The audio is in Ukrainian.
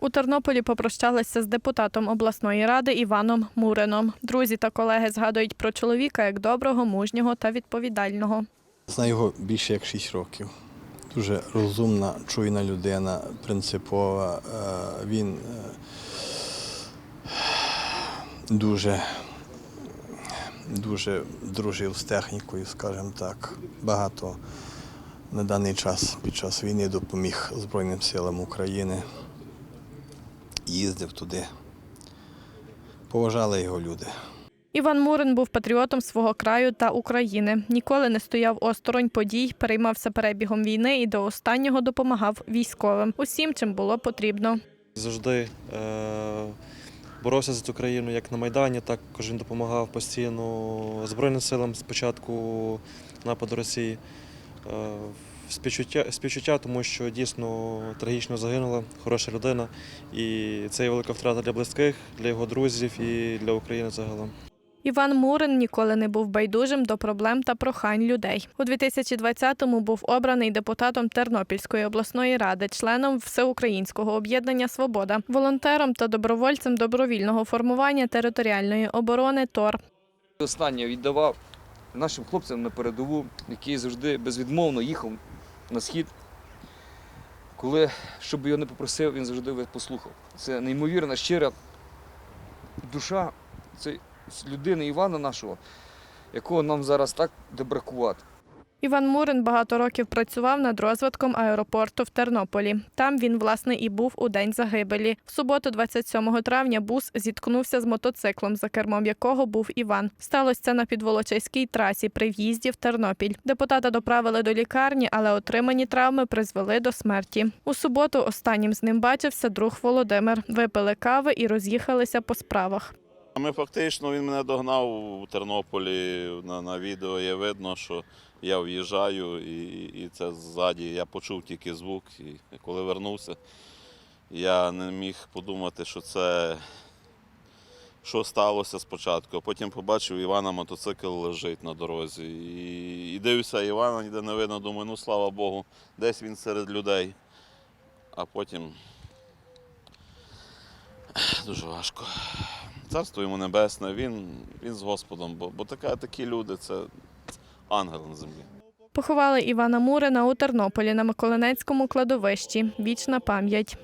У Тернополі попрощалися з депутатом обласної ради Іваном Мурином. Друзі та колеги згадують про чоловіка як доброго, мужнього та відповідального. Знаю його більше як 6 років. Дуже розумна, чуйна людина, принципова. Е, Він е, дуже, дуже дружив з технікою, скажімо так. Багато на даний час під час війни допоміг Збройним силам України. Їздив туди. Поважали його люди. Іван Мурин був патріотом свого краю та України. Ніколи не стояв осторонь подій, переймався перебігом війни і до останнього допомагав військовим усім, чим було потрібно. Завжди е, боровся за цю країну як на Майдані, також він допомагав постійно Збройним силам з початку нападу Росії. Е, співчуття, співчуття, тому що дійсно трагічно загинула, хороша людина. І це є велика втрата для близьких, для його друзів і для України загалом. Іван Мурин ніколи не був байдужим до проблем та прохань людей. У 2020-му був обраний депутатом Тернопільської обласної ради, членом Всеукраїнського об'єднання Свобода, волонтером та добровольцем добровільного формування територіальної оборони ТОР. Останнє віддавав нашим хлопцям на передову, який завжди безвідмовно їхав на схід. Коли, щоб його не попросив, він завжди послухав. Це неймовірна, щира душа цієї людини Івана нашого, якого нам зараз так де бракувати. Іван Мурин багато років працював над розвитком аеропорту в Тернополі. Там він, власне, і був у день загибелі. В суботу, 27 травня, бус зіткнувся з мотоциклом, за кермом якого був Іван. Сталося це на підволочиській трасі при в'їзді в Тернопіль. Депутата доправили до лікарні, але отримані травми призвели до смерті. У суботу останнім з ним бачився друг Володимир. Випили кави і роз'їхалися по справах. Ми фактично він мене догнав у Тернополі на, на відео. Є видно, що я в'їжджаю, і, і це ззаді. Я почув тільки звук. І коли вернувся, я не міг подумати, що це що сталося спочатку. А потім побачив Івана мотоцикл лежить на дорозі. І, і дивлюся, Івана ніде не видно. Думаю, ну слава Богу, десь він серед людей. А потім дуже важко. Царство йому небесне, він, він з Господом, бо, бо така, такі люди це ангел на землі. Поховали Івана Мурина у Тернополі на Миколинецькому кладовищі. Вічна пам'ять.